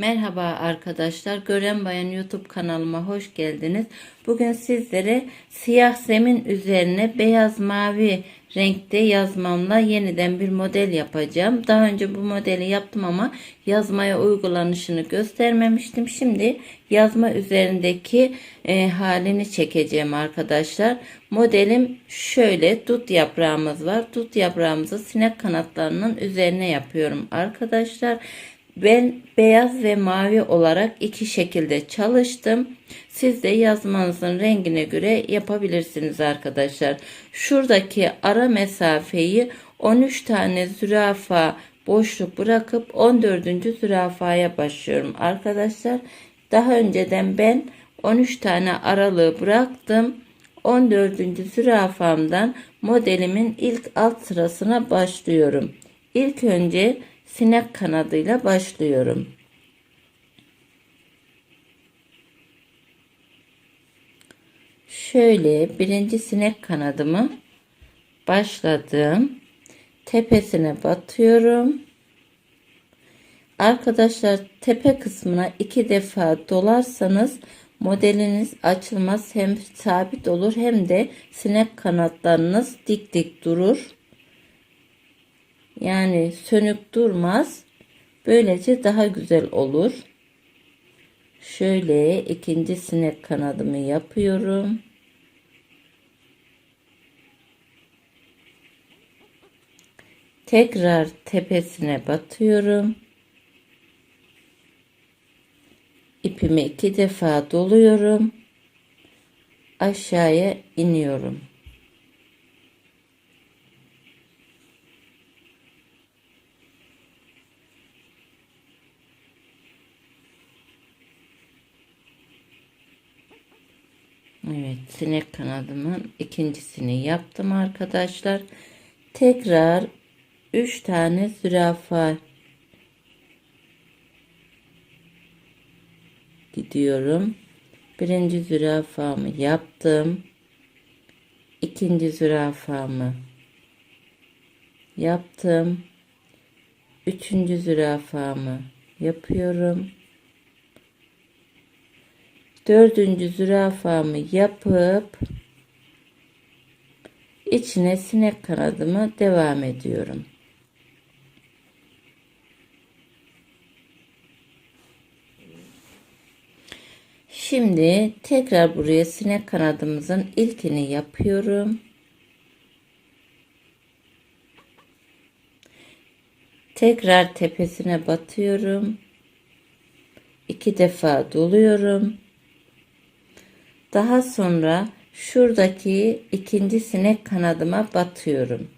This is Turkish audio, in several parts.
Merhaba arkadaşlar. Gören Bayan YouTube kanalıma hoş geldiniz. Bugün sizlere siyah zemin üzerine beyaz mavi renkte yazmamla yeniden bir model yapacağım. Daha önce bu modeli yaptım ama yazmaya uygulanışını göstermemiştim. Şimdi yazma üzerindeki e, halini çekeceğim arkadaşlar. Modelim şöyle dut yaprağımız var. Dut yaprağımızı sinek kanatlarının üzerine yapıyorum arkadaşlar. Ben beyaz ve mavi olarak iki şekilde çalıştım. Siz de yazmanızın rengine göre yapabilirsiniz arkadaşlar. Şuradaki ara mesafeyi 13 tane zürafa boşluk bırakıp 14. zürafaya başlıyorum arkadaşlar. Daha önceden ben 13 tane aralığı bıraktım. 14. zürafamdan modelimin ilk alt sırasına başlıyorum. İlk önce sinek kanadıyla başlıyorum. Şöyle birinci sinek kanadımı başladım. Tepesine batıyorum. Arkadaşlar tepe kısmına iki defa dolarsanız modeliniz açılmaz hem sabit olur hem de sinek kanatlarınız dik dik durur. Yani sönük durmaz. Böylece daha güzel olur. Şöyle ikinci sinek kanadımı yapıyorum. Tekrar tepesine batıyorum. İpimi iki defa doluyorum. Aşağıya iniyorum. Sinek kanadımın ikincisini yaptım arkadaşlar. Tekrar 3 tane zürafa gidiyorum. Birinci zürafamı yaptım. İkinci zürafamı yaptım. Üçüncü zürafamı yapıyorum dördüncü zürafamı yapıp içine sinek kanadımı devam ediyorum. Şimdi tekrar buraya sinek kanadımızın ilkini yapıyorum. Tekrar tepesine batıyorum. İki defa doluyorum. Daha sonra şuradaki ikinci sinek kanadıma batıyorum.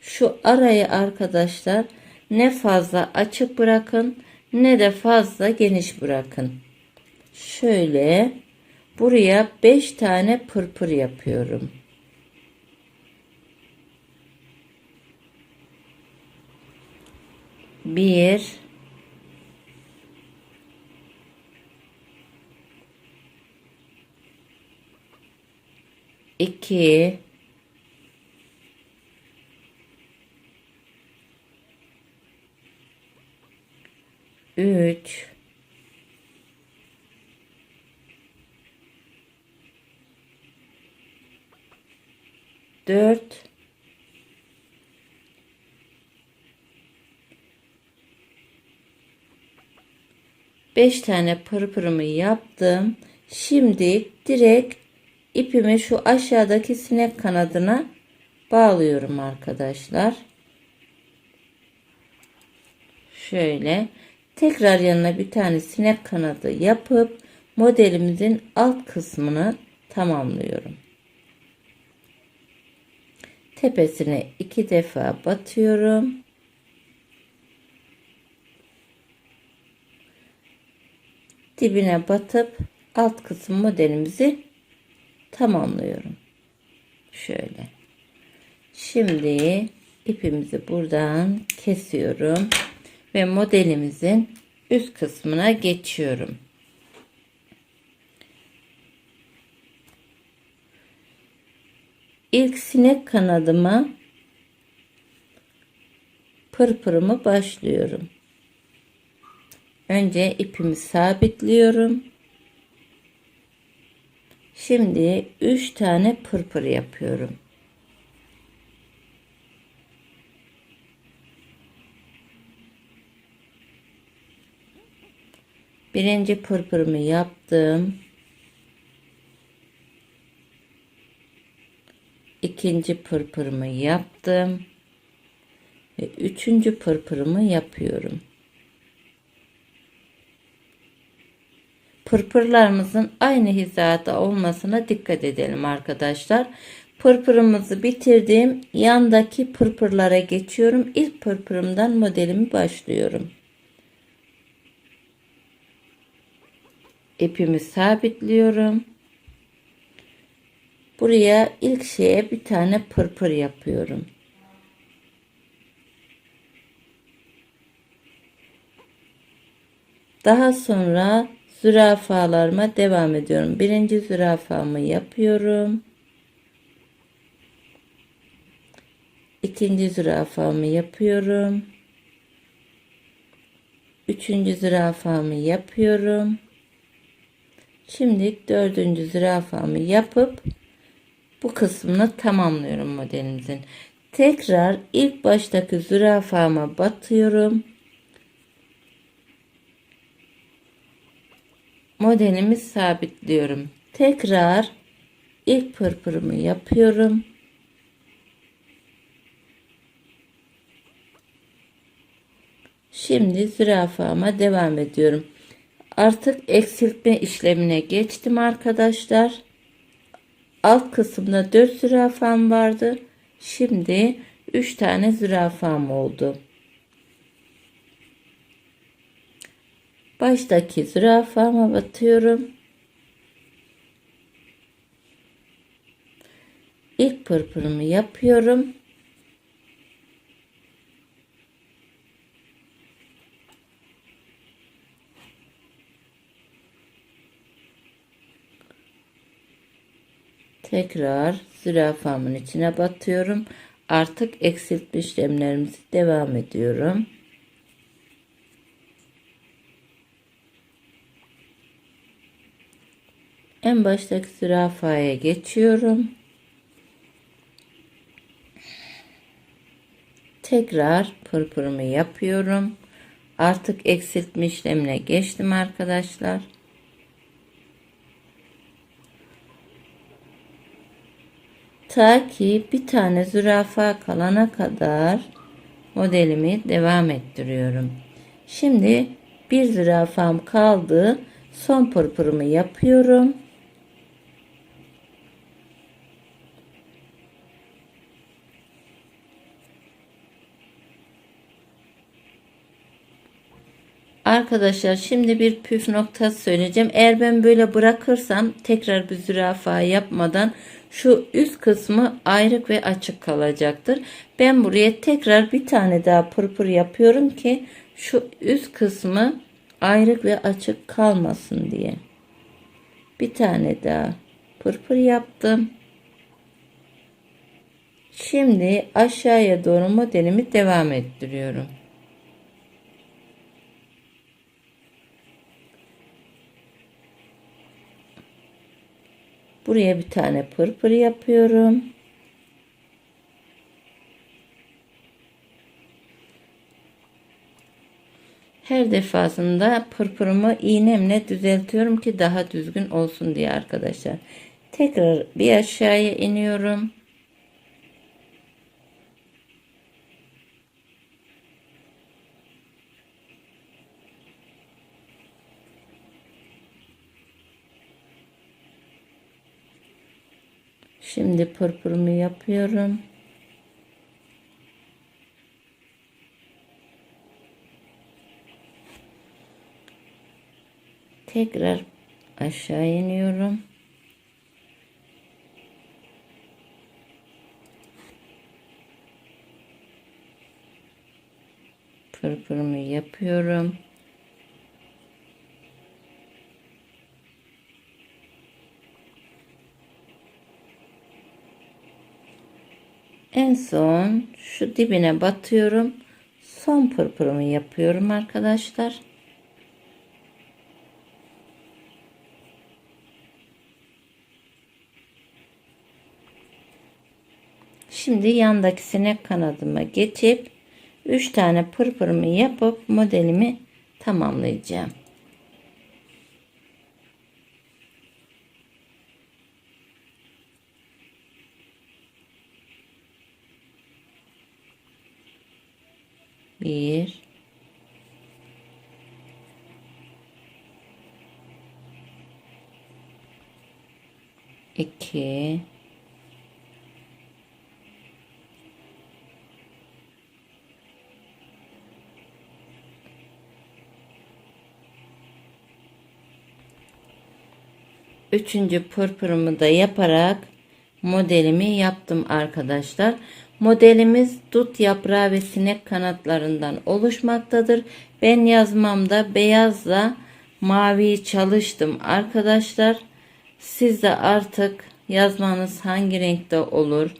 Şu arayı arkadaşlar ne fazla açık bırakın ne de fazla geniş bırakın. Şöyle buraya 5 tane pırpır yapıyorum. Bir, 2 3 4 5 tane pırpırımı yaptım. Şimdi direkt ipimi şu aşağıdaki sinek kanadına bağlıyorum arkadaşlar. Şöyle tekrar yanına bir tane sinek kanadı yapıp modelimizin alt kısmını tamamlıyorum. Tepesine iki defa batıyorum. Dibine batıp alt kısım modelimizi tamamlıyorum. Şöyle. Şimdi ipimizi buradan kesiyorum ve modelimizin üst kısmına geçiyorum. İlk sinek kanadıma pırpırımı başlıyorum. Önce ipimi sabitliyorum. Şimdi 3 tane pırpır yapıyorum. Birinci pırpırımı yaptım. ikinci pırpırımı yaptım ve üçüncü pırpırımı yapıyorum. Pırpırlarımızın aynı hizada olmasına dikkat edelim arkadaşlar. Pırpırımızı bitirdim. Yandaki pırpırlara geçiyorum. İlk pırpırımdan modelimi başlıyorum. İpimi sabitliyorum. Buraya ilk şeye bir tane pırpır yapıyorum. Daha sonra zürafalarıma devam ediyorum. Birinci zürafamı yapıyorum. İkinci zürafamı yapıyorum. Üçüncü zürafamı yapıyorum. Şimdi dördüncü zürafamı yapıp bu kısmını tamamlıyorum modelimizin. Tekrar ilk baştaki zürafama batıyorum. Modelimi sabitliyorum. Tekrar ilk pırpırımı yapıyorum. Şimdi zürafama devam ediyorum. Artık eksiltme işlemine geçtim arkadaşlar. Alt kısımda 4 zürafam vardı. Şimdi 3 tane zürafam oldu. Baştaki zürafama batıyorum. İlk pırpırımı yapıyorum. Tekrar zürafamın içine batıyorum. Artık eksiltme işlemlerimizi devam ediyorum. En baştaki zürafaya geçiyorum. Tekrar pırpırımı yapıyorum. Artık eksiltme işlemine geçtim arkadaşlar. Ta ki bir tane zürafa kalana kadar modelimi devam ettiriyorum. Şimdi bir zürafam kaldı. Son pırpırımı yapıyorum. Arkadaşlar şimdi bir püf noktası söyleyeceğim. Eğer ben böyle bırakırsam tekrar bir zürafa yapmadan şu üst kısmı ayrık ve açık kalacaktır. Ben buraya tekrar bir tane daha pırpır yapıyorum ki şu üst kısmı ayrık ve açık kalmasın diye. Bir tane daha pırpır yaptım. Şimdi aşağıya doğru modelimi devam ettiriyorum. Buraya bir tane pırpır yapıyorum. Her defasında pırpırımı iğnemle düzeltiyorum ki daha düzgün olsun diye arkadaşlar. Tekrar bir aşağıya iniyorum. Şimdi pırpırımı yapıyorum. Tekrar aşağı iniyorum. Pırpırımı yapıyorum. En son şu dibine batıyorum. Son pırpırımı yapıyorum arkadaşlar. Şimdi yandaki sinek kanadıma geçip 3 tane pırpırımı yapıp modelimi tamamlayacağım. 2 Üçüncü pırpırımı da yaparak modelimi yaptım arkadaşlar. Modelimiz dut yaprağı ve sinek kanatlarından oluşmaktadır. Ben yazmamda beyazla maviyi çalıştım arkadaşlar. Siz de artık yazmanız hangi renkte olur,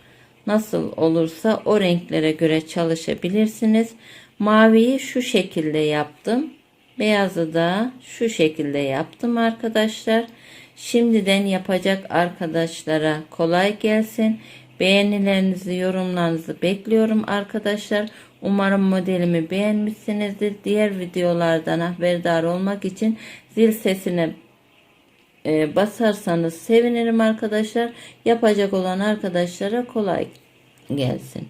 nasıl olursa o renklere göre çalışabilirsiniz. Maviyi şu şekilde yaptım. Beyazı da şu şekilde yaptım arkadaşlar. Şimdiden yapacak arkadaşlara kolay gelsin. Beğenilerinizi, yorumlarınızı bekliyorum arkadaşlar. Umarım modelimi beğenmişsinizdir. Diğer videolardan haberdar olmak için zil sesine e, basarsanız sevinirim arkadaşlar. Yapacak olan arkadaşlara kolay gelsin.